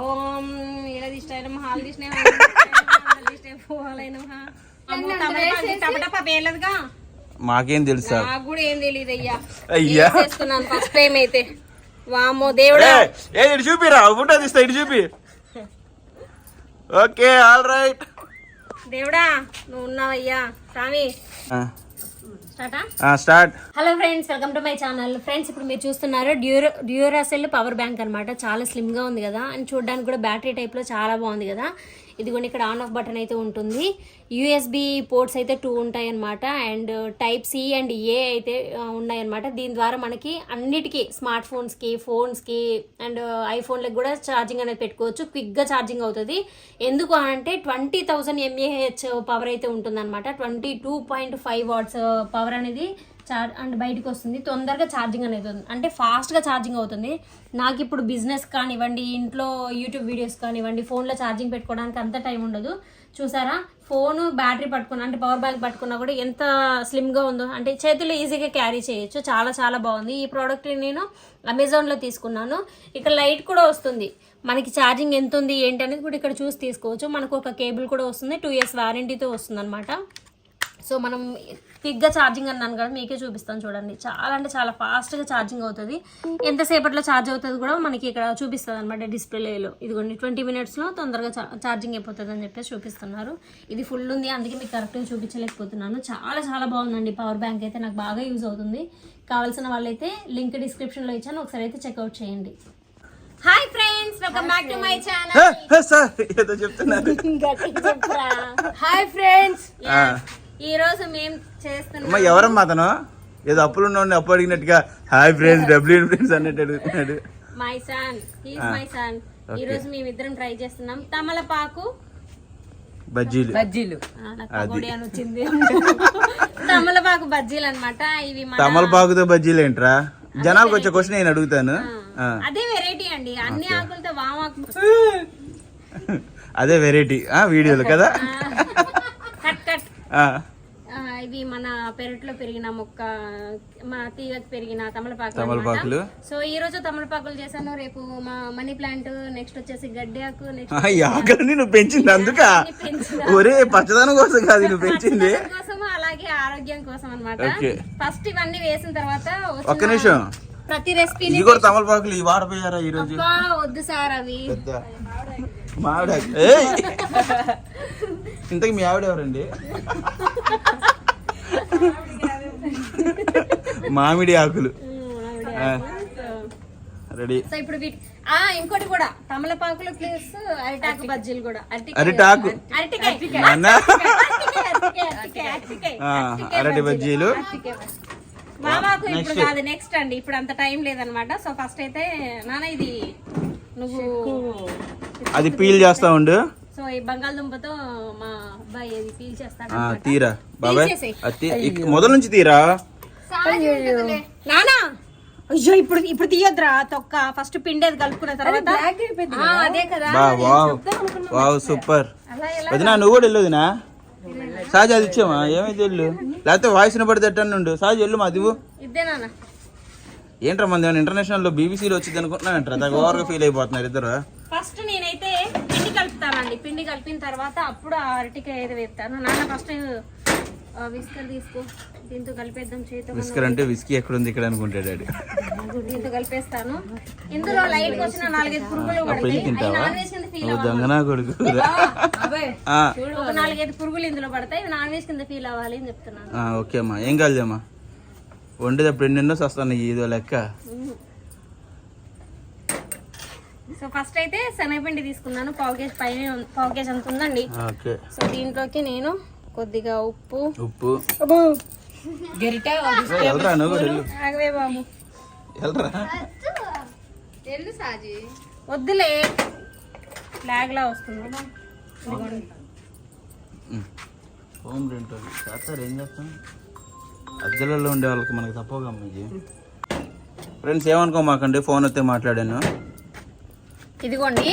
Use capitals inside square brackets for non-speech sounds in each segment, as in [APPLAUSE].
ఓం ఇలా దిష్టాయనం హాల్ దిష్ణ పోవాలైనా టపటప పేర్లేదుగా మాకేం తెలుసు? సార్ నాకు కూడా ఏం తెలియదు అయ్యా. అయ్యా. చేసుకున్నాను ఫస్ట్ టైం అయితే? వామో దేవుడా. ఏ, ఏ ఇటు చూపిరా ఫోటో తీస్తా ఇటు చూపి. Okay all right. దేవుడా నువ్వు ఉన్నావయ్యా. స్వామి. స్టార్టా. Hello friends welcome to my channel. Friends ఇప్పుడు మీరు చూస్తున్నారు డ్యూరో డ్యూరాసెల్ పవర్ బ్యాంక్ అనమాట చాలా స్లిమ్గా ఉంది కదా. అండ్ చూడడానికి కూడా బ్యాటరీ టైప్లో చాలా బాగుంది కదా. ఇదిగోండి ఇక్కడ ఆన్ ఆఫ్ బటన్ అయితే ఉంటుంది. యూఎస్బి పోర్ట్స్ అయితే టూ ఉంటాయి అనమాట and type C and A అయితే uh, ఉన్నాయన్నమాట. దీని ద్వారా మనకి అన్నిటికీ స్మార్ట్ ఫోన్స్కి ఫోన్స్కి అండ్ ఐఫోన్లకు కూడా ఛార్జింగ్ అనేది పెట్టుకోవచ్చు. క్విక్గా ఛార్జింగ్ అవుతుంది. ఎందుకు అంటే ట్వంటీ థౌజండ్ ఎంఏహెచ్ పవర్ అయితే ఉంటుందన్నమాట. Twenty two point five watts power అనేది చార్ అండ్ బయటకు వస్తుంది. తొందరగా ఛార్జింగ్ అనేది ఉంది అంటే ఫాస్ట్గా ఛార్జింగ్ అవుతుంది. నాకు ఇప్పుడు బిజినెస్ కానివ్వండి ఇంట్లో యూట్యూబ్ వీడియోస్ కానివ్వండి ఫోన్లో ఛార్జింగ్ పెట్టుకోవడానికి అంత టైం ఉండదు. చూసారా? ఫోన్ బ్యాటరీ పట్టుకున్నా అంటే పవర్ బ్యాంక్ పట్టుకున్నా కూడా ఎంత స్లిమ్గా ఉందో అంటే చేతిలో ఈజీగా క్యారీ చేయొచ్చు. చాలా చాలా బాగుంది. ఈ ప్రోడక్ట్ నేను అమెజాన్లో తీసుకున్నాను. ఇక్కడ లైట్ కూడా వస్తుంది. మనకి ఛార్జింగ్ ఎంత ఉంది ఏంటి అనేది కూడా ఇక్కడ చూసి తీసుకోవచ్చు. మనకు ఒక కేబుల్ కూడా వస్తుంది. టూ ఇయర్స్ వారంటీతో వస్తుంది అనమాట సో మనం క్విక్గా ఛార్జింగ్ అన్నాను కదా మీకే చూపిస్తాను చూడండి. చాలా అంటే చాలా ఫాస్ట్గా ఛార్జింగ్ అవుతుంది. ఎంతసేపట్లో ఛార్జ్ అవుతుంది కూడా మనకి ఇక్కడ చూపిస్తుంది అనమాట డిస్ప్లేలో. ఇదిగోండి ట్వంటీ మినిట్స్లో తొందరగా ఛార్జింగ్ అయిపోతుంది అని చెప్పేసి చూపిస్తున్నారు. ఇది ఫుల్ ఉంది అందుకే మీకు కరెక్ట్గా చూపించలేకపోతున్నాను. చాలా చాలా బాగుందండి పవర్ బ్యాంక్ అయితే నాకు బాగా యూజ్ అవుతుంది. కావాల్సిన వాళ్ళైతే లింక్ డిస్క్రిప్షన్లో ఇచ్చాను ఒకసారి అయితే చెక్అవుట్ చేయండి. Hi friends welcome back to my channel sir ఏదో చెప్తున్నారు. హాయ్ ఫ్రెండ్స్ ఆ. ఈ రోజు మేము చేస్తున్నాం. అమ్మ ఎవరమ్మా అతను? ఏదో అప్పులు ఉన్నోడిని అప్పు అడిగినట్టుగా హాయ్ ఫ్రెండ్స్ డబ్ల్యూ ఫ్రెండ్స్ అన్నట్టు అడుగుతున్నాడు. My son he's my son. ఈ రోజు మేమిద్దరం ట్రై చేస్తున్నాం. తమలపాకు. బజ్జీలు. బజ్జీలు. ఆ, నాకు పకోడీ అని వచ్చింది తమలపాకు బజ్జీలు అన్నమాట ఇవి మన తమలపాకుతో బజ్జీలు ఏంట్రా జనాలకు వచ్చే క్వశ్చన్ నేను అడుగుతాను. ఆ. అదే వెరైటీ అండి. అన్ని ఆకులతో వామాకు అదే వెరైటీ వీడియోలు కదా? Cut cut. ఆ. ఇవి మన పెరట్లో పెరిగిన మొక్క మా తీగకు పెరిగిన తమలపాకు తమలపాకులు. అన్నమాట. సో ఈ రోజు తమలపాకులు చేశాను. రేపు మా మనీ ప్లాంట్ నెక్స్ట్ వచ్చేసి గడ్డి ఆకు నెక్స్ట్ ఆ, ఈ ఆకలిని నువ్వు పెంచింది అందుక? ఒరే పచ్చదనం కోసం కాదు నువ్వు పెంచింది. కోసం అలాగే ఆరోగ్యం కోసం అన్నమాట. ఫస్ట్ ఇవన్నీ వేసిన తర్వాత ఒక్క నిమిషం. ప్రతి ఇది కూడా తమలపాకులు ఈ వాడపోయారా ఈ రోజు? వద్దు సార్ అవి. మావిడ! [LAUGHS] ఇంతకి మీ ఆవిడ ఎవరండి? [LAUGHS] మామిడి ఆకులు. రెడీ. సో ఇప్పుడు వీటి ఆ ఇంకోటి కూడా. తమలపాకులు ప్లస్ అరిటాకు బజ్జీలు కూడా. అరిటాకు. అరటి బజ్జీలు. మామాకు ఇప్పుడు కాదు నెక్స్ట్ అండి. ఇప్పుడు అంత టైం లేదనమాట. సో ఫస్ట్ అయితే నాన్న ఇది నువ్వు అది పీల్ చేస్తా ఉండు. సో ఈ బంగాళదుంపతో మా అబ్బాయి ఇది పీల్ చేస్తాడు ఆ, తీరా. బాబాయ్ మొదల నుంచి తీరా? నానా! అయ్యో ఇప్పుడు ఇప్పుడు తీయొద్దురా. తొక్క ఫస్ట్ పిండి అది కలుపుకున్న తర్వాత ఆ, అదే కదా. వావ్. Wow super. వదినా నువ్వు కూడా వెళ్ళొదినా సాజ్ అది ఇచ్చామా? ఏమైతే వెళ్ళు. లేకపోతే వాయిస్ పడితే ఎట్టనుండు సాజ్ వెళ్ళు మా దివు ఇద్దే నాన్న. ఏంట్రా మంది ఏమైనా ఇంటర్నేషనల్లో బీబీసీలో వచ్చింది అనుకుంటున్నానంటారా దాకా ఓవర్గా ఫీల్ అయిపోతున్నారు ఇద్దరు. ఫస్ట్ నేనైతే కలుపుతానండి పిండి కలిపిన తర్వాత అప్పుడు ఆ అరటికాయ అయితే వేస్తాను నాన్న ఫస్ట్ విస్కర్ తీసుకో. దీంతో కలిపేద్దాం చేతితో విస్కర్ అంటే విస్కీ ఎక్కడ ఉంది ఇక్కడ అనుకుంటాడు డాడీ. దీంతో కలిపేస్తాను. ఇందులో లైట్ వచ్చిన నాలుగైదు పురుగులు పడతాయి దొంగనా కొడుకు. ఒక నాలుగైదు పురుగులు ఇందులో పడతాయి. నాన్ వేజ్ కింద ఫీల్ అవ్వాలి అని చెప్తున్నాను. ఓకే అమ్మా. ఏం కాలేదమ్మా వండేటప్పుడు ఎన్నెన్నో వస్తాను ఇదో లెక్క. సో ఫస్ట్ అయితే శనగపిండి తీసుకున్నాను. పావు కేజీ పైన పావు కేజీ అంత ఉందండి. ఓకే సో దీంట్లోకి నేను కొద్దిగా ఉప్పు. ఉప్పు. ఆగవే బాబు. వద్దులే. ఫ్లాగ్ లా వస్తుంది. హోమ్ రెంట్ చేస్తారు ఏం చేస్తాం అద్దెలలో ఉండే వాళ్ళకి మనకి తప్పగా అమ్మాయి ఫ్రెండ్స్ ఏమనుకోమాకండి? ఫోన్ వస్తే మాట్లాడాను. ఇదిగోండి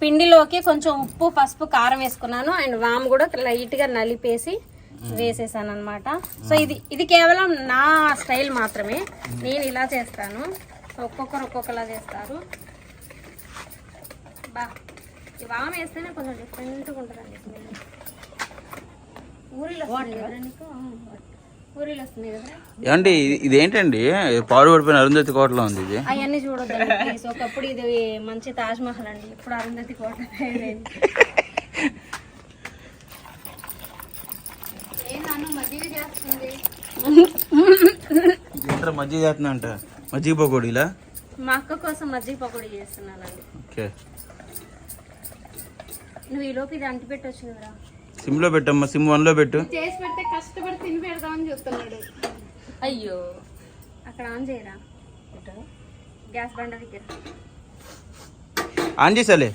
పిండిలోకి కొంచెం ఉప్పు పసుపు కారం వేసుకున్నాను. అండ్ వామ్ కూడా లైట్గా నలిపేసి వేసేసాను అనమాట సో ఇది ఇది కేవలం నా స్టైల్ మాత్రమే. నేను ఇలా చేస్తాను. ఒక్కొక్కరు ఒక్కొక్కలా చేస్తారు. బా వామ్ వేస్తేనే కొంచెం డిఫరెంట్గా ఉంటుందండి. ఊరిలో ఏమండి ఇది- ఇదేంటండి? పాడు పడిపోయిన అరుంధతి కోటలో ఉంది ఇది. అవన్నీ చూడొద్దండి ప్లీజ్ ఒకప్పుడు ఇది మంచి తాజ్ మహల్ అండి. ఇప్పుడు అరుంధతి కోట ఏంట్రా మజ్జిగ చేస్తున్నా అంట. మజ్జిగ పకోడీలా? మా అక్క కోసం మజ్జిగ పకోడీ చేస్తున్నానండి. ఓకే. నువ్వు ఈ లోపు ఇది అంటి పెట్టొచ్చు కదరా సిమ్లో పెట్టమ్మా సిమ్ వన్లో పెట్టు. చేసి పెడితే కష్టపడి తిని పెడదామని చూస్తున్నాడు. అయ్యో. అక్కడ ఆన్ చేయరా? గ్యాస్ బండ దగ్గర. ఆన్ చేసాలే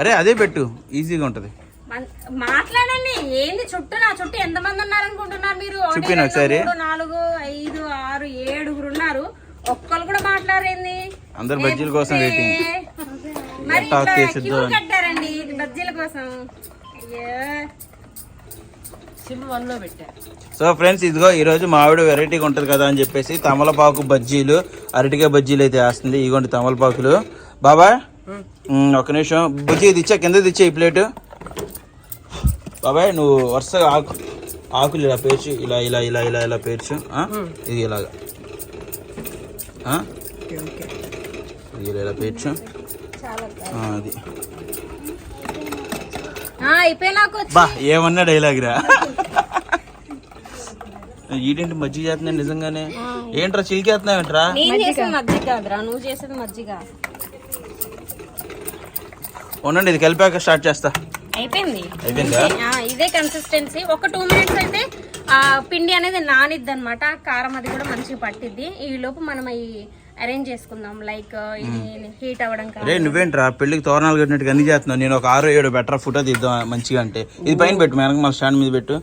అరే అదే పెట్టు. ఈజీగా ఉంటుంది. మాట్లాడండి. ఏంది చుట్టూ నా చుట్టూ ఎంత మంది ఉన్నారు అనుకుంటున్నారు మీరు చెప్పిన రెండు, ఒకసారి. నాలుగు ఐదు ఆరు ఏడుగురు ఉన్నారు. ఒక్కరు కూడా మాట్లాడేంది అందరు బజ్జీల కోసం వెయిటింగ్ ఎట్టా ఇట్లా కేసిద్దో క్యూ అని. కట్టారండి? బజ్జీల కోసం. అయ్యో. సిమ్ వన్లో పెట్టా. సో ఫ్రెండ్స్ ఇదిగో ఈరోజు మా ఆవిడ వెరైటీగా ఉంటుంది కదా అని చెప్పేసి తమలపాకు బజ్జీలు అరటికాయ బజ్జీలు అయితే వేస్తుంది. ఇగోండి తమలపాకులు. బాబా ఒక్క నిమిషం. బుజ్జి ఇది ఇచ్చా? కింద ఇచ్చే ఈ ప్లేటు? బాబాయ్ నువ్వు వరుసగా ఆకు ఆకులు ఇలా పేర్చు. ఇలా ఇలా ఇలా ఇలా ఇలా పేర్చు. ఆ? ఇది ఇలాగా. ఆ? Okay okay. ఇది ఇలా ఇలా పేర్చు. అది. ఆ, అయిపోయి నాకు వచ్చి. బా ఏమన్నా డైలాగ్ రా. ఈడేంటి మజ్జిగ చేస్తున్నాయి నిజంగానే? ఏంట్రా చేసేది మజ్జిగ ఉండండి ఇది కలిపాక స్టార్ట్ చేస్తా. అయిపోయింది. ఇదే కన్సిస్టెన్సీ ఒక టూ మినిట్స్ అయితే ఆ పిండి అనేది నానిద్ది అనమాట కారం అది కూడా మంచిగా పట్టిద్ది. ఈ లోపు మనం అవి అరేంజ్ చేసుకుందాం. లైక్ ఇది హీట్ అవ్వడం కాదు. రే నువ్వేంట్రా? పెళ్ళికి తోరణాలు కట్టినట్టుగా అన్ని చేస్తున్నావు. నేను ఒక ఆరో ఏడు బెటర్ ఫోటో తీద్దాం మంచిగా అంటే. ఇది పైన పెట్టు వెనక మన స్టాండ్ మీద పెట్టు.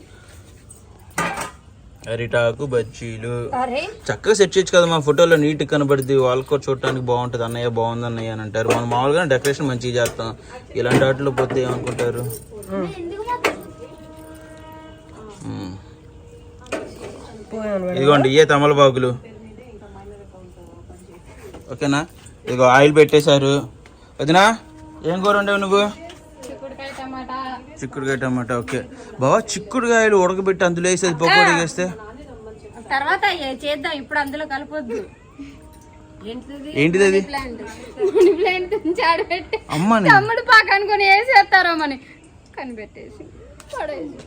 అరిటాకు బజ్జీలు. అరే. చక్కగా సెట్ చేయొచ్చు కదా మా ఫోటోలో నీట్ కనబడుద్ది. వాళ్ళకి కూడా చూడటానికి బాగుంటుంది. అన్నయ్య బాగుంది అన్నయ్య అని అంటారు. మనం మామూలుగా డెకరేషన్ మంచిగా చేస్తాం. ఇలాంటి వాటిలో పోతే ఏమనుకుంటారు? ఇదిగోండి ఇయే తమలపాకులు. ఓకేనా? ఇదిగో ఆయిల్ పెట్టేశారు. వదినా ఏం కూర ఉండవు నువ్వు? చిక్కుడుకాయ టమాటా. ఓకే. బావా చిక్కుడుకాయలు ఉడకబెట్టి అందులో వేసేది పకోడీ వేస్తే తర్వాత చేద్దాం ఇప్పుడు అందులో కలపొద్దు. ఏంటిది? అది? తమ్ముడు పాక అనుకుని వేసేస్తారో మని కనిపెట్టేసి పడేసి.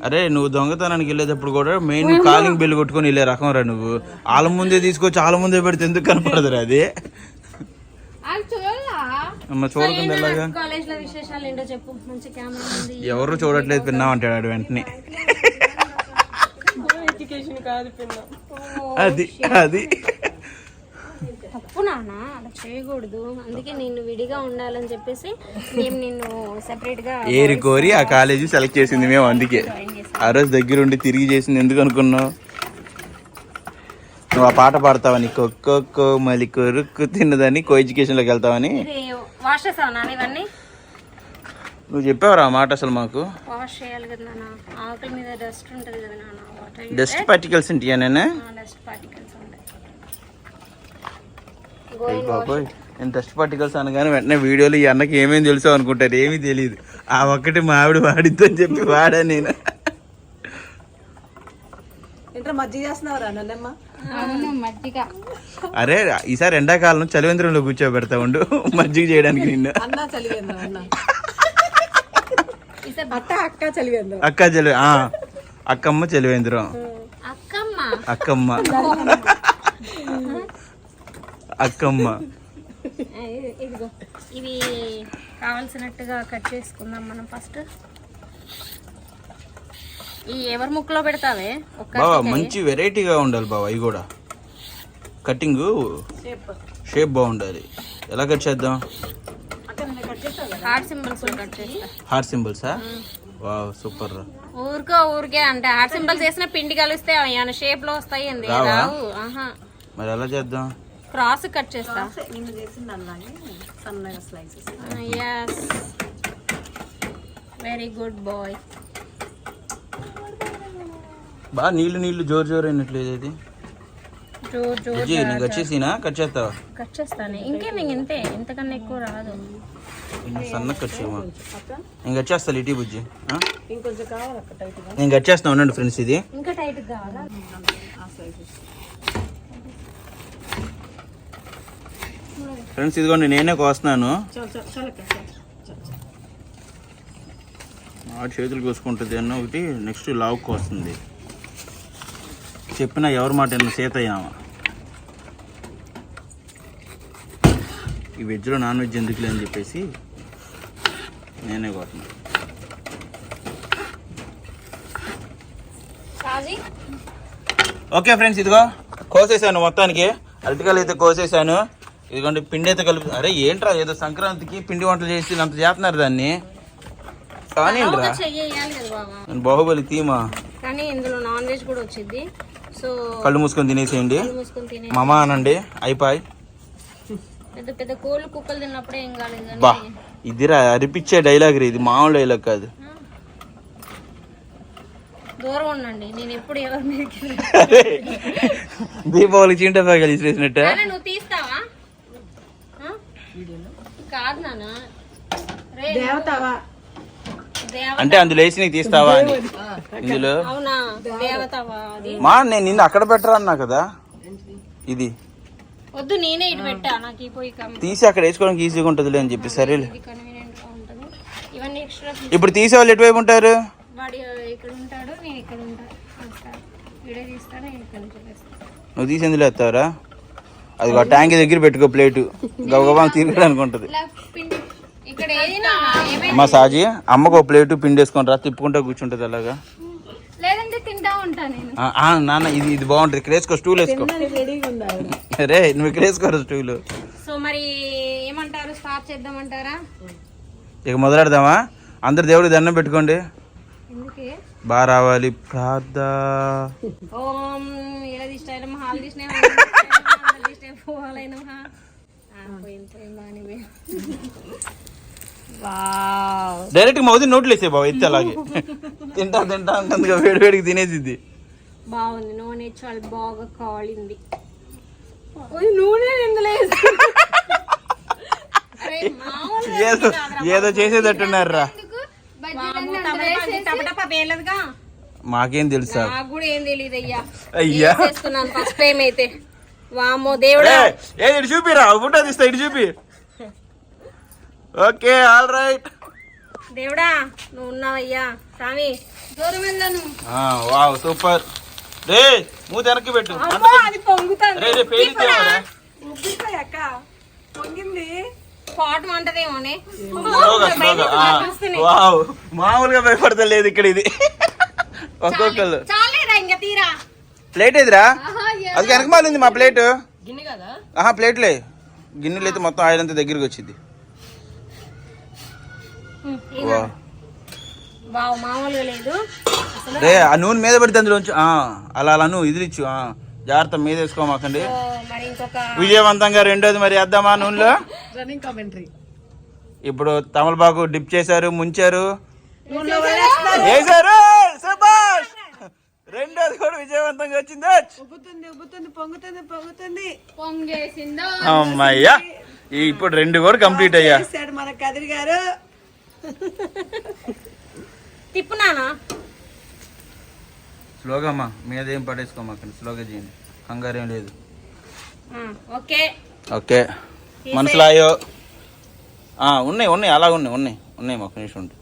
అరే నువ్వు దొంగతనానికి వెళ్ళేటప్పుడు కూడా మెయిన్ కాలింగ్ బెల్ కొట్టుకొని వెళ్ళే రకం రా నువ్వు. వాళ్ళ ముందే తీసుకొచ్చి వాళ్ళ ముందే పెడితే ఎందుకు కనపడదురా అది? అది చూడకుండా ఎలాగా? ఎవరు చూడట్లేదు పిన్నామంటాడు ఆడు వెంటనే. [LAUGHS] పిల్ల అది అది. తప్పు నాన్న అలా చేయకూడదు. అందుకే నిన్ను విడిగా ఉండాలని చెప్పేసి మేము నిన్ను సెపరేట్గా ఏరి కోరి ఆ కాలేజీ సెలెక్ట్ చేసింది మేము అందుకే. ఆ రోజు దగ్గరుండి తిరిగి చేసింది ఎందుకు అనుకున్నావు? నువ్వు ఆ పాట పాడతావని కొక్కొక్కో మలి కొరుక్కు తిన్నదని కో ఎడ్యుకేషన్లోకి వెళ్తావని? నువ్వు చెప్పావురా ఆ మాట అసలు మాకు. డస్ట్ పార్టికల్స్ ఉంటాయా నేను? బాబోయ్. నేను డస్ట్ పార్టికల్స్ అనగానే వెంటనే వీడియోలో ఈ అన్నకి ఏమేమి తెలుసు అనుకుంటారు. ఏమీ తెలియదు ఆ ఒక్కటి మా ఆవిడ వాడిద్దని చెప్పి వాడా నేను. ఏంట్రా మజ్జిగ చేస్తున్నావురా నన్నమ్మ అవును మజ్జిగ. అరే ఈసారి ఎండాకాలం చలివేంద్రంలో కూర్చోబెడతా ఉండు. మజ్జిగ చేయడానికి నిన్ను. అన్న చలివేంద్ర అన్న. అక్క అక్క చలివేంద్ర. అక్క చలి ఆ, అక్కమ్మ చలివేంద్రం. అక్కమ్మ. అక్కమ్మ. ఇదిగో. ఇవి కావాల్సినట్టుగా కట్ చేసుకుందాం మనం ఫస్ట్. ఈ ఎవరి ముక్కులో పెడతావే? బావా మంచి వెరైటీగా ఉండాలి బావా ఇవి కూడా. కటింగ్ షేప్ బాగుండాలి. ఎలా కట్ చేద్దాం? హార్ట్ సింబల్స్లో కట్ చేస్తా. హార్ట్ సింబల్సా వావ్ సూపర్ రా. ఊరికో ఊరికే అంటే హార్ట్ సింబల్స్ వేసిన పిండి కలిస్తే ఏమైనా షేప్లో వస్తాయి రావా? ఆహా. మరి ఎలా చేద్దాం? క్రాస్ కట్ చేస్తా. చేసింది సన్నగా స్లైసెస్ వెరీ గుడ్ బాయ్ బాగా నీళ్ళు నీళ్ళు జోరు జోరు అయినట్లేదు బుజ్జి నీకు వచ్చేసినా? కట్ చేస్తావా? కట్ చేస్తాను. ఇంకేం ఇంక ఇంతే. ఇంతకన్నా ఎక్కువ రాదు. సన్న కట్ చేయమా? నేను కట్ చేస్తా ఇటీ బుజ్జి. నేను కట్ ఉండండి ఫ్రెండ్స్ ఇది. ఇంకా టైట్ కావాలా? ఆ సైజెస్ ఫ్రెండ్స్ ఇదిగోండి నేనే కోస్తున్నాను. ఆ చేతులు కోసుకుంటుంది అన్న ఒకటి నెక్స్ట్ లావుకు వస్తుంది చెప్పిన ఎవరి మాట విన్న సీతయ్య ఆమె. ఈ వెజ్లో నాన్ వెజ్ ఎందుకులే అని చెప్పేసి నేనే షాజీ ఓకే ఫ్రెండ్స్ ఇదిగో కోసేసాను మొత్తానికి. అరటికాయలు అయితే కోసేసాను. ఇదిగోండి పిండి అయితే కలుపు అరే ఏంట్రా ఏదో సంక్రాంతికి పిండి వంటలు చేసి అంత చేస్తున్నారు దాన్ని. కానీ చెయ్యాలి కదా బాబా. బాహుబలి తీమా? కానీ ఇందులో నాన్ వెజ్ కూడా వచ్చింది సో కళ్ళు మూసుకొని తినేసేయండి. కళ్ళు మూసుకొని తినే మమ అనండి అయిపోయి. పెద్ద పెద్ద కోళ్ళు కుక్కలు తిన్నప్పుడే ఏం కాలేదు కానీ బా ఇదిరా అరిపించే డైలాగ్ రీ ఇది మామూలు డైలాగ్ కాదు. దూరం ఉండండి నేను ఎప్పుడు ఎవరి మీదకి దీపావళి నువ్వు తీస్తావా? ఆ? కాదు నాన్న. రే దేవతవా? దేవ అంటే అందులో వేసి నీకు తీస్తావా అని. ఇందులో? మా నేను నిన్ను అక్కడ పెట్టరా అన్నా కదా? ఇది. వద్దు నేనే ఇటు పెట్టా. నాకు పోయి కమ్ తీసి అక్కడ వేసుకోవడానికి ఈజీగా ఉంటుందిలే అని చెప్పి సరేలే. ఉంటుంది. ఎక్స్ట్రా ఇప్పుడు తీసే వాళ్ళు ఎటువైపు ఉంటారు? నువ్వు తీసి ఎందులో ఎత్తావరా? అది ట్యాంక్ దగ్గర పెట్టుకో ప్లేటు. [LAUGHS] గబగబా తిరగడానికి ఉంటుంది. ఇలా పిండి ఇక్కడ ఏదైనా ఏమైనా మా సాజీ అమ్మకు ఒక ప్లేటు పిండి వేసుకొని రా తిప్పుకుంటా కూర్చుంటుంది అలాగా. లేదంటే తింటా ఉంటా నేను. ఆ, ఆ, నాన్న ఇది ఇది బాగుంటుంది ఇక్కడ వేసుకో స్టూల్ వేసుకో? రే నువ్వు ఇక్కడ వేసుకోరు స్టూలు సో మరి ఏమంటారు స్టార్ట్ చేద్దామంటారా? ఇక మొదలెడదామా? అందరు దేవుడికి దండం పెట్టుకోండి. ఎందుకే? బాగా రావాలి ప్రార్థ. ఓం ఇలా దిష్టాయిన హాల్ డైరెక్ట్ మౌది నోట్లు వేసే బాబు ఎత్తే అలాగే. తింటా తింటా ఉంటుంది వేడి వేడికి తినేసిద్ది. బాగుంది నూనె చాలా బాగా కాలింది. నూనె ఏదో ఏదో చేసేటట్టున్నారా మాకేం తెలుసు అయ్యా. అయ్యా. చేసుకున్నాను ఫస్ట్ టైం అయితే. వామో దేవుడా. ఏయ్, ఏది చూపిరా ఫోటో తీస్తా ఇటు చూపి. ఓకే ఆల్ రైట్ దేవుడా నువ్వు ఉన్నావయ్యా. స్వామి దూరం వెళ్ళను వావ్ సూపర్ రే మూత వెనక్కి పెట్టు. అమ్మో, అది పొంగుతుంది. రే రే పేరు తేవారా? పొంగింది. పాటు మంటదేమోనే స్లోగా స్లోగా ఆ, వావ్. మామూలుగా భయపడతలేదు ఇక్కడ ఇది. ఒక్కొక్కరు చాలేరా ఇంకా తీరా? ప్లేట్ ఎదురా అది వెనక మాలింది మా ప్లేట్. గిన్నె కదా? ఆహా ప్లేట్లే. గిన్నెలు అయితే మొత్తం ఆయిల్ అంతా దగ్గరికి వచ్చింది. వా. బావు మామూలుగా లేదు. రే ఆ నూనె మీద పెడితే అందులోంచి ఆ, అలా అలా నువ్వు ఇదిలిచ్చు. ఆ, జాగ్రత్త మీద వేసుకోమాకండి. ఓ, మరి ఇంకొక విజయవంతంగా రెండోది మరి వేద్దామా నూనెలో? రన్నింగ్ కామెంటరీ ఇప్పుడు తమలపాకు డిప్ చేశారు ముంచారు. వేశారు! రెండోది కూడా విజయవంతంగా వచ్చింది. ఉబ్బుతుంది ఉబ్బుతుంది పొంగుతుంది పొంగుతుంది. పొంగేసిందో? అమ్మయ్యా! ఈ ఇప్పుడు రెండు కూడా కంప్లీట్ అయ్యా. మన కదిరి గారు. [LAUGHS] తిప్పునానా స్లోగా అమ్మా మీద ఏం పడేసుకోమాకండి స్లోగా చేయండి. కంగారు ఏం లేదు ఓకే. ఓకే. మనసులో అయ్యో ఆ, ఉన్నాయి ఉన్నాయి అలా ఉన్నాయి ఉన్నాయి ఉన్నాయి మాకు నిమిషం ఉండి.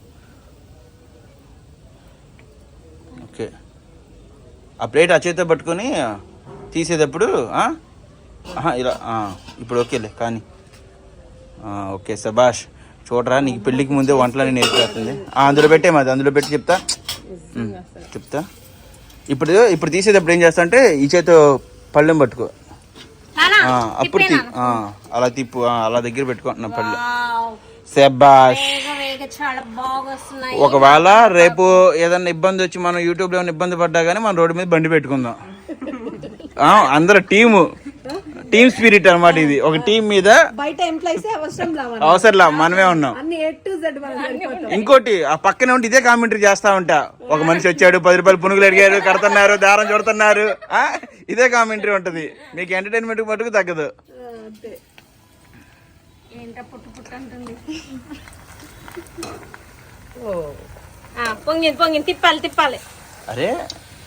ఓకే. ఆ ప్లేట్ ఆ చేతితో పట్టుకొని తీసేటప్పుడు ఇలా ఇప్పుడు ఓకేలే కానీ. ఓకే సబాష్. చూడరా నీకు పెళ్ళికి ముందే వంటలని నేర్పేస్తుంది. అందులో పెట్టే మాది అందులో పెట్టి చెప్తా. చెప్తా. ఇప్పుడు ఇప్పుడు తీసేటప్పుడు ఏం చేస్తా అంటే ఈ చేతితో పళ్ళెం పట్టుకో. అప్పుడు అలా తిప్పు అలా దగ్గర పెట్టుకుంటున్నా పళ్ళు. వస్తున్నాయి ఒకవేళ రేపు ఏదన్నా ఇబ్బంది వచ్చి మనం యూట్యూబ్లో ఏమైనా ఇబ్బంది పడ్డా కానీ మనం రోడ్డు మీద బండి పెట్టుకుందాం. [LAUGHS] అందరు టీము. టీమ్ స్పిరిట్ అన్నమాట ఇది. ఒక టీం మీద బయట ఎంప్లాయీస్ అవసరం అవసరంలా మనమే ఉన్నాం. అన్ని ఏ టు జెడ్ మనం సరిపోతాం ఇంకోటి ఆ పక్కనే ఉండి ఇదే కామెంటరీ చేస్తా ఉంటా. ఒక మనిషి వచ్చాడు పది రూపాయలు పునుగులు అడిగారు కడుతున్నారు దారం చూడుతున్నారు. ఆ, ఇదే కామెంటరీ ఉంటది. మీకు ఎంటర్టైన్మెంట్ మటుకు తగ్గదు. అంతే ఏంటో పుట్టు పుట్టు అంటుంది? ఓ. ఆ, పొంగింది పొంగింది తిప్పాలి తిప్పాలి. అరే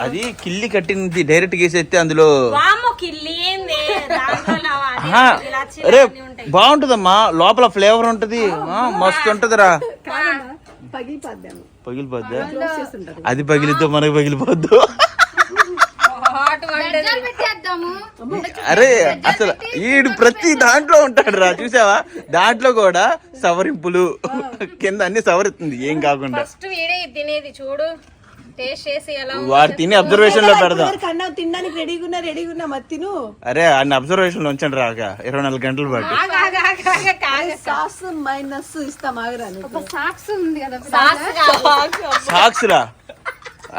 అది కిల్లి కట్టింది డైరెక్ట్ గీసేస్తే అందులో ఉంటాయి. బాగుంటదమ్మా లోపల ఫ్లేవర్ ఉంటది. మస్తు ఉంటదిరా. పగిలిపోద్దా? అది పగిలిద్దు మనకు పగిలిపోద్దు? అరే అసలు ఈడు ప్రతి దాంట్లో ఉంటాడు రా చూసావా? దాంట్లో కూడా సవరింపులు కింద అన్ని సవరిస్తుంది ఏం కాకుండా. తినేది చూడు. టేస్ట్ చేసి ఎలా ఉందో వాడు తిని అబ్జర్వేషన్లో పెడదాం. కన్నా తినడానికి రెడీగా ఉన్నా రెడీగా ఉన్నా మరి తిను. అరే అన్ని అబ్జర్వేషన్లో ఉంచండి రాక ఇరవై నాలుగు గంటల పాటు. ఆగు, ఆగు, ఆగు, ఆగు, ఆగు. సాస్ మైనస్ ఇస్తాం ఆగరా నీకు. సాక్స్ ఉంది కదా. సాక్స్ రా.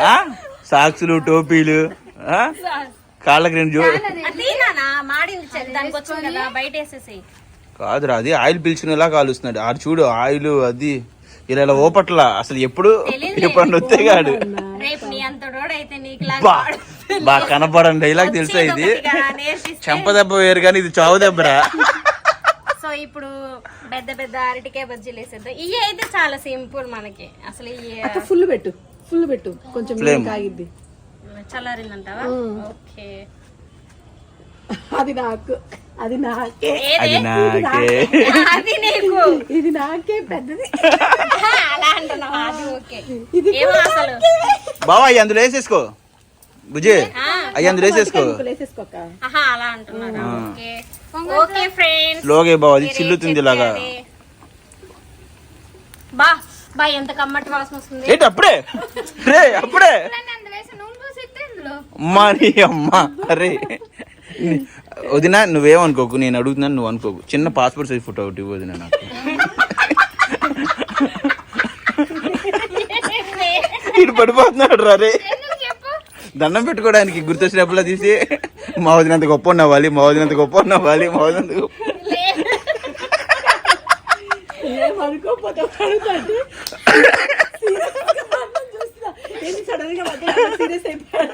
ఆ? సాక్సులు టోపీలు? కాళ్ళకి రెండు కాదురా అది ఆయిల్ పీల్చుకునేలా కాలుస్తున్నాడు. ఆడు చూడు ఆయిల్ అది. ఇలా ఇలా ఓపట్ల అసలు ఎప్పుడు ఎప్పుడు వచ్చేగాడు రేపు నీ అంతడోడు అయితే నీకు బా బా కనపడండి డైలాగ్ తెలుసా ఇది? చెంప దెబ్బ వేరు కానీ ఇది చావు దెబ్బరా? [LAUGHS] సో ఇప్పుడు పెద్ద పెద్ద అరటికాయ బజ్జీలు వేసేద్దాం. ఇవి అయితే చాలా సింపుల్ మనకి. అసలు ఇవి ఫుల్ పెట్టు ఫుల్ పెట్టు. కొంచెం Flame. కాగిద్ది. చల్లారిందంటావా ఓకే. [LAUGHS] అది నాకు. అది నాకే. అది నాకే. అది నీకు. ఇది నాకే పెద్దది. అలా అంటున్నావు? అది ఓకే. ఇది ఏమో అసలు? బావా అవి అందులో వేసేసుకో. బుజే అవి అందులో వేసేసుకో. అలా అంటున్నారా? ఓకే. Okay friends. స్లోగే బావ అది చిల్లుతుంది ఇలాగా. బా బా ఎంత కమ్మటి వాసన వస్తుంది. ఏంటి అప్పుడే? రే అప్పుడే? అందులో వేసి నూనె పోసి ఇస్తే ఇందులో అమ్మా నీ అమ్మ. అరే. వదినా నువ్వేమనుకోకు నేను అడుగుతున్నాను నువ్వు అనుకోకు చిన్న పాస్పోర్ట్ సైజ్ ఫోటో ఒకటి వదిన వదినా నాకు. ఇటు పడిపోతున్నాడు రే దండం పెట్టుకోవడానికి గుర్తొచ్చినప్పుడే తీసి మా వదినంత గొప్ప ఉన్నవ్వాలి మా వదినంత గొప్ప ఉన్నవ్వాలి మా వదినంత గొప్ప సడన్గా సీరియస్ అయిపోయాడు?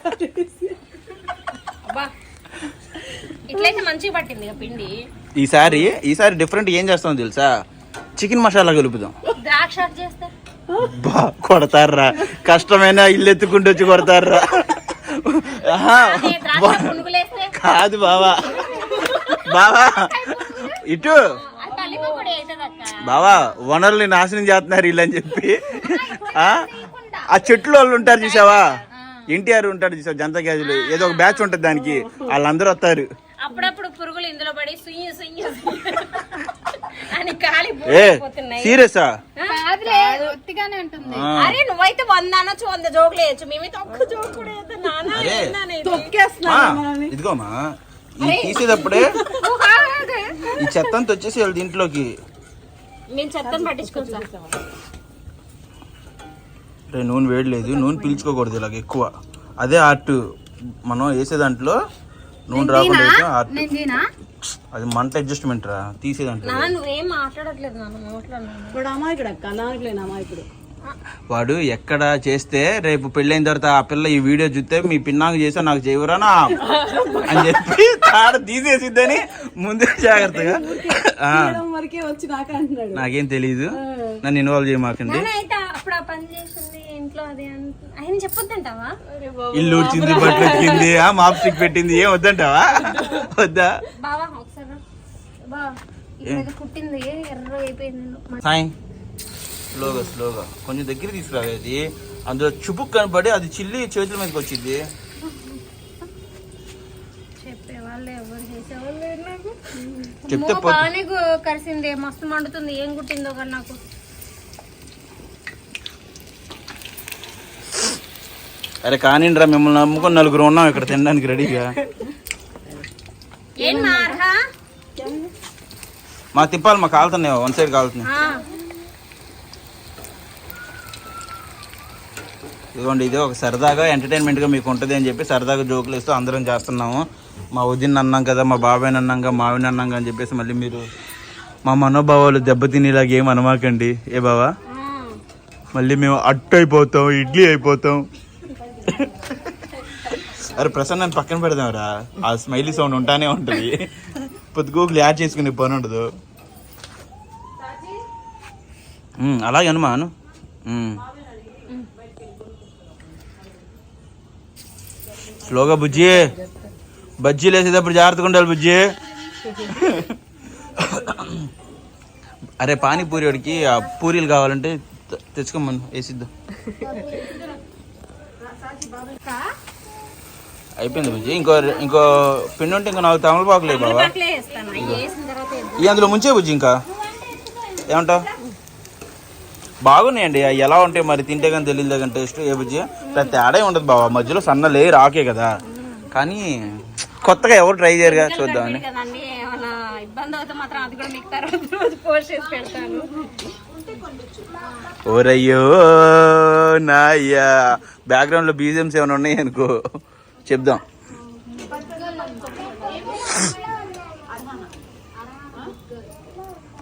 ఇట్లయితే మంచిగా పట్టింది ఇక పిండి. ఈసారి ఈసారి డిఫరెంట్ ఏం చేస్తాం తెలుసా? చికెన్ మసాలా కలుపుదాం. ద్రాక్ష చేస్తే? బా కొడతారా కష్టమైన ఇల్లు ఎత్తుకుంటూ వచ్చి కొడతారా ఆహా, అదే ద్రాక్ష పునుగులేస్తే? కాదు బావా. బావా ఇటు. అది కలిపి పొడి అవుతుంది అక్క బావా వనరుల్ని నాశనం చేస్తున్నారు వీళ్ళు అని చెప్పి. ఆ? ఆ చెట్లు వాళ్ళు ఉంటారు చూసావా? ఎన్టీఆర్ ఉంటాడు చూసావా జనతా గ్యాసులు ఏదో ఒక బ్యాచ్ ఉంటుంది దానికి. వాళ్ళందరూ వస్తారు. అప్పుడప్పుడు పురుగులు ఇందులో పడి సుయ్యి సుయ్యి అని పోతున్నాయి సీరియసా? కాదులే ఒత్తిగానే ఉంటుంది అరే నువ్వైతే వంద అనొచ్చు వంద జోకులు వేయచ్చు మేమైతే ఒక్క జోక్ కూడా ఇదిగోమా ఈ తీసేటప్పుడే. ఈ చెత్త అంతా వచ్చేసి వాళ్ళ దీంట్లోకి. మేము చెత్తను పట్టించుకోవచ్చు? రే నూనె వేడి లేదు నూనె పీల్చుకోకూడదు ఇలాగ ఎక్కువ. అదే ఆర్ట్ మనం వేసే దాంట్లో నూనె రాకుండా అయితే ఆర్ట్ అది మంట అడ్జస్ట్మెంట్ రా తీసే దాంట్లో నాన్న నువ్వేం మాట్లాడట్లేదు నాన్న మాట్లాడినాను ఇప్పుడు అమాయకుడు అక్క నాయకులేను అమాయకుడు. వాడు ఎక్కడ చేస్తే రేపు పెళ్ళైన తర్వాత ఆ పిల్ల ఈ వీడియో చూస్తే మీ పిన్నాకు చేసా నాకు చేయవరానా? అని చెప్పి తాడ తీసేసిద్దని ముందే జాగ్రత్తగా. ఆ, తీయడం వరకే వచ్చి నాకు అంటున్నాడు. నాకేం తెలియదు నన్ను ఇన్వాల్వ్ చేయమాకండి. నాన్న అయితే అప్పుడు ఆ పని చేసింది ఇంట్లో అది ఆయన చెప్పొద్దంటావా? ఇల్లు ఊడ్చింది బట్టలు ఉతికింది ఆ మాప్ స్టిక్ పెట్టింది ఏం వద్దంటావా? వద్దా? బావా ఒకసారి. బా ఇక్కడ కుట్టింది ఎర్ర అయిపోయింది. సాయి స్లోగా స్లోగా. కొంచెం దగ్గర తీసుకురావేది అందులో చుపుక్ కనపడి అది చిల్లి చేతుల మీదకి వచ్చింది. చెప్తే బాగానే కరిసింది మస్తు మండుతుంది ఏం కుట్టిందో కానీ నాకు. అరే కానిండిరా మిమ్మల్ని నమ్ముకొని నలుగురు ఉన్నాం ఇక్కడ తినడానికి రెడీగా. మా తిప్పాలి మా కాలుతున్నాయి వన్ సైడ్ కాలుతున్నాయి. ఇదిగోండి ఇది ఒక సరదాగా ఎంటర్టైన్మెంట్గా మీకు ఉంటుంది అని చెప్పి సరదాగా జోకులు ఇస్తూ అందరం చేస్తున్నాము. మా వదిన అన్నాం కదా మా బాబాయ్ అన్నాంగా మావిని అన్నాంగా అని చెప్పేసి మళ్ళీ మీరు మా మనోభావాలు దెబ్బతినేలాగా ఏం అనమాకండి? ఏ బావా? మళ్ళీ మేము అట్టు అయిపోతాం ఇడ్లీ అయిపోతాం. అరే ప్రసన్న పక్కన పెడదాంరా. ఆ స్మైలీ సౌండ్ ఉంటానే ఉంటుంది. పొద్దుగోకులు యాడ్ చేసుకునే పని ఉండదు. అలాగే అనుమాను స్లోగా బుజ్జి. బజ్జీలు వేసేటప్పుడు జాగ్రత్తగా ఉండాలి బుజ్జి. అరే పానీపూరి వాడికి ఆ పూరీలు కావాలంటే తెచ్చుకోమను వేసిద్దాం. అయిపోయింది బుజ్జి. ఇంకో ఇంకో పిండి ఉంటే ఇంకో నాలుగు తమలపాకులే వేద్దాం. ఈ అందులో ముంచే బుజ్జి ఇంకా. ఏమంటావు? బాగున్నాయండి. అవి ఎలా ఉంటాయి మరి తింటే కానీ తెలియదు కానీ టేస్ట్ ఏ బుజ్జి? పెద్ద తేడా ఉండదు బావా. మధ్యలో సన్న లేయర్ ఆకే కదా. కానీ కొత్తగా ఎవరు ట్రై చేయరుగా చూద్దామని ఓరయ్యో నాయ్యా. బ్యాక్గ్రౌండ్లో బీజిఎమ్స్ ఏమైనా ఉన్నాయి అనుకో? చెప్దాం.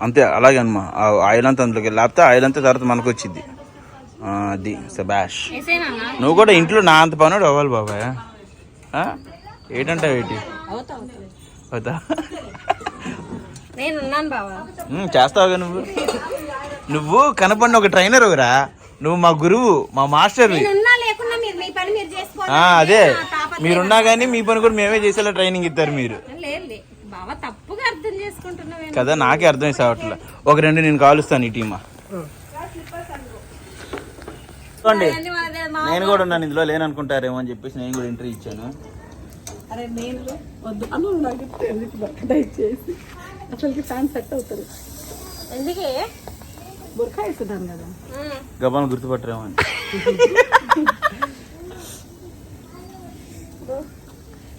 అంతే అలాగే అమ్మా. ఆయిల్ అంతా అందులోకి లేకపోతే ఆయిల్ అంతా తర్వాత మనకు వచ్చింది అది సబాష్. నువ్వు కూడా ఇంట్లో నా అంత పనుడు అవ్వాలి బాబాయ్? ఏంటంటావు ఏంటి? అవుతా. చేస్తావుగా నువ్వు? నువ్వు కనపడిన ఒక ట్రైనర్ రా నువ్వు మా గురువు మా మాస్టర్. అదే. మీరున్నా కానీ మీ పని కూడా మేమే చేసేలా ట్రైనింగ్ ఇస్తారు మీరు. తప్పుగా అర్థం కదా నాకే అర్థం సావట్లే. ఒక రెండు నేను కాలుస్తాను ఈ టీమా. చూడండి అన్ని మనదే మా- నేను కూడా ఉన్నాను ఇందులో లేననుకుంటారేమో అని చెప్పేసి నేను కూడా ఎంట్రీ ఇచ్చాను. అరే నేను వద్దు [LAUGHS] అను నాకు తెలిసి దయచేసి అసలుకి ఫ్యాన్ సెట్ అవుతుంది ఎందుకే బుర్ఖా వేస్తున్నాను కదా ఉమ్. గబాలను గుర్తుపట్టరేమో అని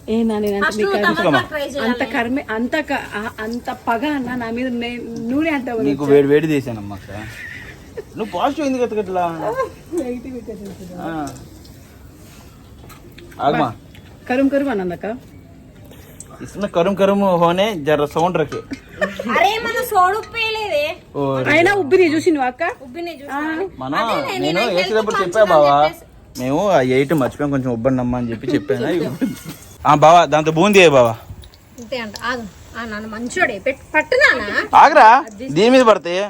ఏ నా నేనంటే ఫస్ట్ మీకు నువ్వు అంత- తమలపాకు ట్రై చేయాలి అంత కర్మే అంత క- ఆ- అంత పగ అన్న నా మీద నే- నూనె అంటావు నీకు వేడి వేడి చేశానమ్మా అక్క నువ్వు పాజిటివ్ ఎందుకు ఎత్తకట్లా నెగిటివిటీ తెలుసు. ఆ. ఆగమా కరుం కరుం అన్నదక్క इसमें करुम करुम होने जरा साउंड रखे అరే మన సోడుప్పేయలేదే और అయినా ఉబ్బిని చూసి నువ్వు అక్క ఉబ్బినే చూసి మనం నేను వేసేటప్పుడు చెప్పా బావా మేము ఆ ఎయిట్ మర్చిపోయాం కొంచెం ఉబ్బండి అమ్మా అని చెప్పి చెప్పాను [LAUGHS] ఆ బావా దాంతో బూందీ ఏ బావా? అంతే అంట. ఆగు. ఆ నాన్న మంచోడే. పెట్ పట్టునానా ఆగరా. దీని మీద పడతాయి.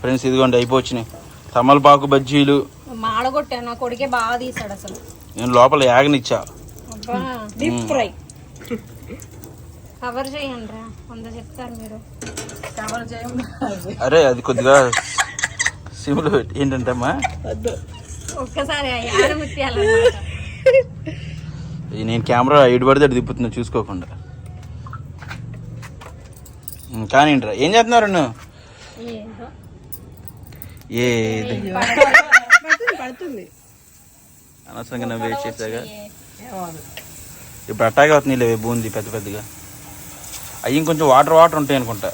ఫ్రెండ్స్ ఇదిగోండి అయిపోవచ్చినాయి. తమలపాకు బజ్జీలు. మాడగొట్టా నా కొడుకే బాగా తీసాడు అసలు. నేను లోపల యాగనిచ్చా. అబ్బా డీప్ ఫ్రై కవర్ చేయండి రా వంద చెప్తారు మీరు. కవర్ చేయండి అరే అది కొద్దిగా సిమ్లో పెట్టి ఏంటంటే అమ్మా వద్దు ఒక్కసారి నేను కెమెరా ఎటు పడితే తిప్పుతున్నా చూసుకోకుండా. కానివ్వండిరా ఏం చేస్తున్నారు నువ్వు ఏది? అనవసరంగా నువ్వు వెయిట్ చేసాగా ఇప్పుడు అట్టాగే అవుతుంది లేవే బూంది పెద్ద పెద్దగా. అవి ఇంకొంచెం వాటర్ వాటర్ ఉంటాయి అనుకుంటా.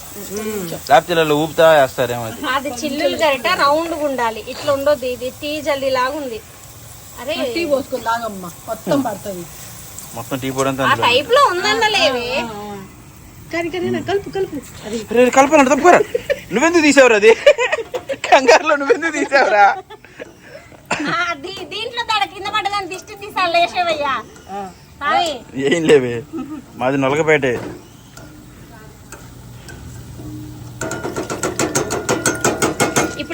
లేకపోతే ఇలా ఊపుతా వేస్తారేమో అది. అది చిల్లులు గరిట రౌండ్ ఉండాలి. ఇట్లా ఉండొద్దు. ఇది టీ జల్లి లాగా ఉంది. అరే. టీ పోసుకుని లాగమ్మ మొత్తం పడుతుంది. మొత్తం టీ పొడి అంతా టైప్లో నా కలుపు కలుపు. కలపాలంట తప్పుకోరా నువ్వెందుకు తీసావురా అది? కంగారులో నువ్వెందుకు తీసావురా? దీంట్లో తడ కింద దిష్టి తీసా ఏం లేవే. మాది నొలగపేటే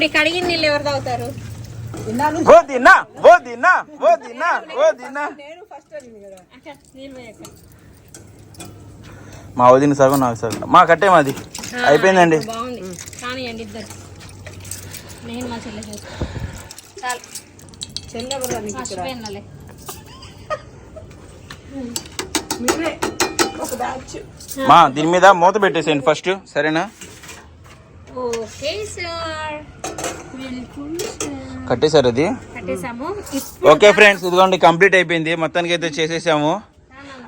ఇప్పుడు ఈ కడిగిన నీళ్ళు ఎవరు తాగుతారు. మా వదిన సగం నాకు సగం. మా కట్టే మాది. అయిపోయిందండి. బాగుంది. కానివ్వండి ఇద్దరు. నేను మా చెల్లె చేస్తా. చాలు. చెల్లెవరు నీకు ఇక్కడ? మర్చిపోయినలే మీరే ఒక బ్యాచ్. మా దీని మీద మూత పెట్టేసేయండి ఫస్ట్ సరేనా? Okay sir. కట్టేశారు అది ఓకే ఫ్రెండ్స్ ఇదిగోండి కంప్లీట్ అయిపోయింది. మొత్తానికి అయితే చేసేసాము.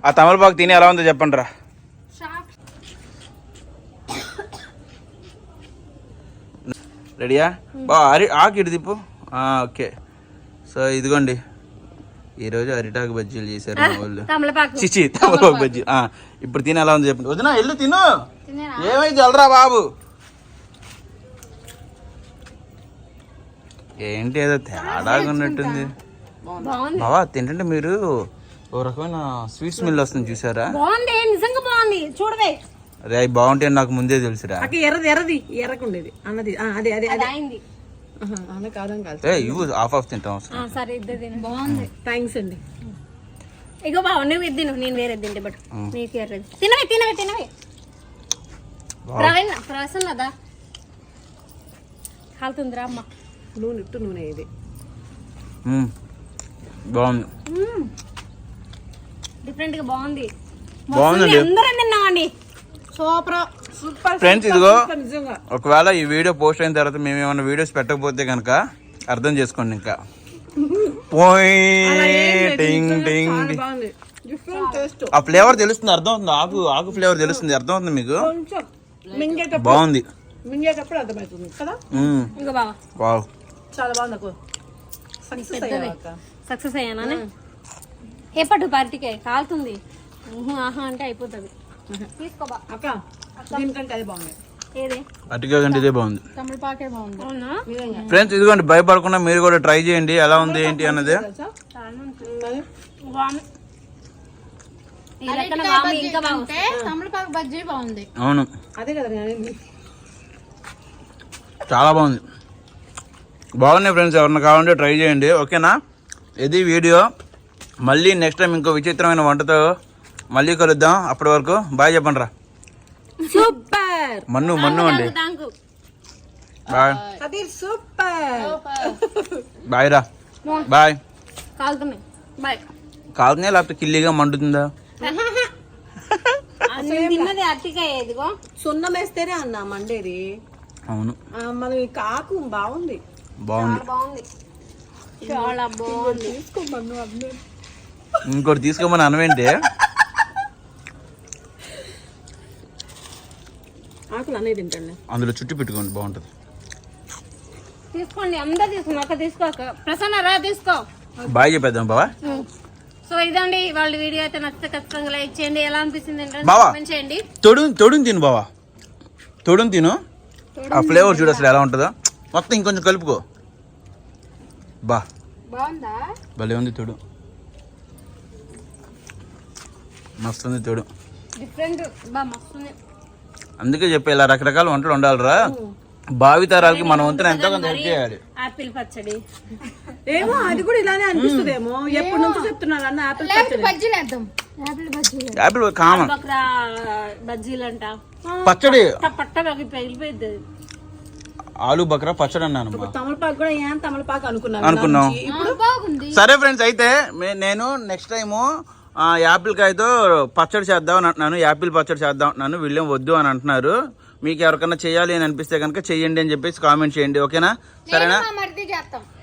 ఆ తమలపాకు తిని ఎలా ఉందో చెప్పండి రా. రెడీయా? బా అరి ఆకు ఇటు తిప్పు. ఓకే. సో ఇదిగోండి. ఈరోజు అరిటాకు బజ్జీలు చేశారు మా వాళ్ళు. చిచి తమలపాకు. బజ్జీ. ఇప్పుడు తిని ఎలా ఉంది చెప్పండి. వదినా ఎల్లు తిను? ఏమైంది? వెళ్ళరా బాబు. ఏంటి ఏదో తేడాగా ఉన్నట్టుంది. బాగుంది. బావా తింటుంటే మీరు ఓ రకమైన స్వీట్ స్మెల్ వస్తుంది చూసారా? బాగుంది నిజంగా బాగుంది. చూడవే. బాగుంటే నాకు ముందే తెలుసురా. ఎర్రది ఎర్రది ఎర్రకుండేది. అన్నది ఆ, అదే అదే అది. అయింది ఇవ్వు ఆఫ్ ఆఫ్ తింటాం సరే ఇద్దరు తిను. బాగుంది. థ్యాంక్స్ అండి. ఇగో బావ నువ్వు ఇది తిను. నేను వేరే తింటే బట్ నీకు ఎర్రది. తినవే తినవే తినవే. ప్రవీణ్ ప్రసన్నదా? కాలుతుందిరా అమ్మ. నూనె ఇట్టు నూనె ఇది. బాగుంది. డిఫరెంట్గా బాగుంది. బాగుందండి. అందరం తిన్నామండి. సూపర్ సూపర్ ఫ్రెండ్స్ ఇదిగో ఒకవేళ ఈ వీడియో పోస్ట్ అయిన తర్వాత మేము ఏమైనా వీడియోస్ పెట్టకపోతే కనుక అర్థం చేసుకోండి ఇంకా. పోయి టింగ్ టింగ్ టింగ్. బాగుంది. డిఫరెంట్ టేస్ట్ ఆ ఫ్లేవర్ తెలుస్తుంది అర్థం అవుతుంది? ఆకు ఆకు ఫ్లేవర్ తెలుస్తుంది అర్థం అవుతుంది మీకు? బాగుంది. మింగేటప్పుడు అర్థమవుతుంది కదా? మ్మ్. ఇంకో బావ వావ్. చాలా బాగుంది నాకు సక్సెస్ అయ్యాక సక్సెస్ అయ్యానా ఏ పట్టు పార్టీకే? కాలుతుంది. ఆహా అంటే అయిపోతుంది. తీసుకో బా అక్క దీనికంటే అది బాగుంది. ఏదే? అటుగా కంటే ఇదే బాగుంది. తమలపాకే బాగుంది. అవునా? ఫ్రెండ్స్ ఇదిగోండి భయపడకుండా మీరు కూడా ట్రై చేయండి. ఎలా ఉంది ఏంటి అన్నది? అవును. అదే కదా నేను చాలా బాగుంది. బాగున్నాయి ఫ్రెండ్స్ ఎవరన్నా కావాలంటే ట్రై చేయండి. ఓకేనా? ఇది వీడియో. మళ్ళీ నెక్స్ట్ టైం ఇంకో విచిత్రమైన వంటతో మళ్ళీ కలుద్దాం. అప్పటి వరకు బాయ్ చెప్పండి రా. సూపర్! మన్ను మన్ను అండి. బాయ్. సూపర్! బాయ్ రా. బాయ్. బాయ్. కాదునే లేకపోతే కిల్లీగా మండుతుందా? నేను తిన్నది అట్టికాయ ఇదిగో. సున్నం వేస్తేనే అన్నా మండేది. అవును. మనం ఈ కాకు బాగుంది. బాగుంది. చాలా బాగుంది. ఇంకోటి తీసుకోమని అనవేంటి? ఆకులు అన్నీ తింటాను అందులో చుట్టి పెట్టుకోండి బాగుంటుంది. తీసుకోండి అందరు తీసుకోండి ఒక తీసుకోక. ప్రసన్న రా తీసుకో. బాయ్ చెప్పేద్దాం బావా. సో ఇదండి వాళ్ళ వీడియో అయితే నచ్చితే ఖచ్చితంగా లైక్ చేయండి. ఎలా అనిపిస్తుంది. కామెంట్ చేయండి. తొడు తొడుని తిను బావా. తొడుని తిను. ఆ ఫ్లేవర్ చూడు అసలు ఎలా ఉంటుందో. మొత్తం ఇంకొంచెం కలుపుకో. బా. బాగుందా? భలే ఉంది తొడు. మస్తు ఉంది తొడు. డిఫరెంట్ బా మస్తుంది. అందుకే చెప్పే ఇలా రకరకాల వంటలు ఉండాలిరా భావితరాలకి మన వంతున ఎంతో కొంత హెల్ప్ చేయాలి. ఆపిల్ పచ్చడి. ఏమో అది కూడా ఇలానే అనిపిస్తుందేమో. ఎప్పటి నుంచి చెప్తున్నాను అన్న ఆపిల్ పచ్చడి. యాపిల్ బజ్జీలు. Apple common. బక్రా బజ్జీలు అంట పచ్చడి. పట్ట పగిలిపోయింది. ఆలు బక్రా పచ్చడి అన్నాను అమ్మా. తమలపాకు కూడా ఏం తమలపాకు అనుకున్నాను. అనుకున్నాం. సరే ఫ్రెండ్స్ అయితే నేను నెక్స్ట్ టైము ఆ, యాపిల్ కాయతో పచ్చడి చేద్దాం అని అంటున్నాను. యాపిల్ పచ్చడి చేద్దాం అంటున్నాను. వీళ్ళేం వద్దు అని అంటున్నారు. మీకు ఎవరికైనా చేయాలి అని అనిపిస్తే కనుక చెయ్యండి అని చెప్పేసి కామెంట్ చేయండి. ఓకేనా? సరేనా?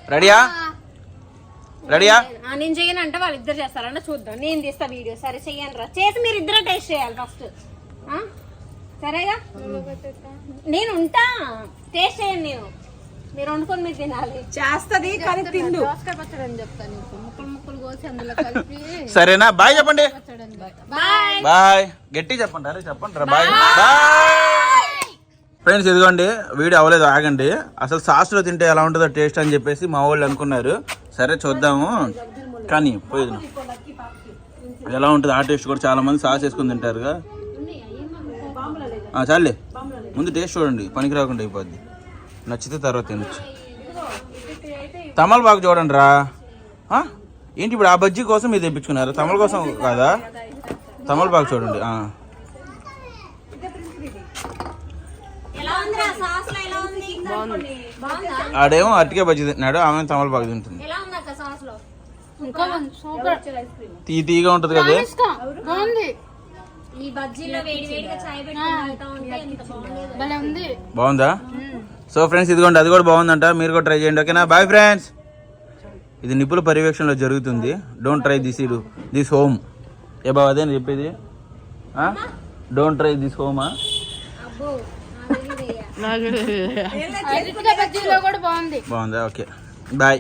రెడీయా? రెడీయా? ఆ, నేను చెయ్యను అంటే వాళ్ళు ఇద్దరు చేస్తారంటే చూద్దాం. నేను తీస్తా వీడియో. సరే చెయ్యండి రా. చేసి మీరు ఇద్దరే టేస్ట్ చేయాలి ఫస్ట్ సరేగా? నేను ఉంటా. టేస్ట్ చేయండి మీరు వండుకొని మీరు తినాలి. చేస్తది కానీ తిండు. దోసకాయ పచ్చడి అని చెప్తాను నీకు. ముక్కలు ముక్కలు కోసి అందులో కలిపి సరేనా? బాయ్ చెప్పండి. బాయ్. బాయ్. గట్టి చెప్పండి అరే చెప్పండి రా బాయ్. బాయ్. ఫ్రెండ్స్ ఇదిగోండి వీడియో అవ్వలేదు ఆగండి. అసలు సాస్లో తింటే ఎలా ఉంటుందో టేస్ట్ అని చెప్పేసి మా వాళ్ళు అనుకున్నారు. సరే చూద్దాము. కానీ పోయేది. ఎలా ఉంటుంది ఆ టేస్ట్ కూడా చాలా మంది సాస్ వేసుకుని తింటారుగా. ఆ, చాలే. ముందు టేస్ట్ చూడండి పనికి రాకుండా అయిపోద్ది. నచ్చితే తర్వాత తినొచ్చు. తమలపాకు చూడండి రా. ఆ? ఏంటి ఇప్పుడు ఆ బజ్జీ కోసం మీరు తెప్పించుకున్నారు? తమల కోసం కాదా? తమలపాకు చూడండి ఆ. ఎలా ఉంది సాస్లో ఎలా ఉంది బాగుందా ఆడేమో అరటికే బజ్జీ తింటున్నాడు ఆమె తమలపాకు తింటుంది. ఎలా ఉంది అక్క సాస్లో? ఇంకా బాగుంది. సూపర్. తీ తీగా ఉంటుంది కదా? ఈ బజ్జీలో వేడి వేడిగా చాయ్ ఉంది. బాగుందా? సో ఫ్రెండ్స్ ఇదిగోండి అది కూడా బాగుందంట. మీరు కూడా ట్రై చేయండి ఓకేనా? బాయ్ ఫ్రెండ్స్ ఇది నిపుల పర్యవేక్షణలో జరుగుతుంది. డోంట్ ట్రై దిస్ ఇడు. దిస్ హోమ్ ఏ బాబు అదే చెప్పేది? డోంట్ ట్రై దిస్ హోమా అబ్బో నాకు తెలియదయ్యా. అరటికాయ బజ్జీలో కూడా బాగుంది. బాగుందా? ఓకే. బాయ్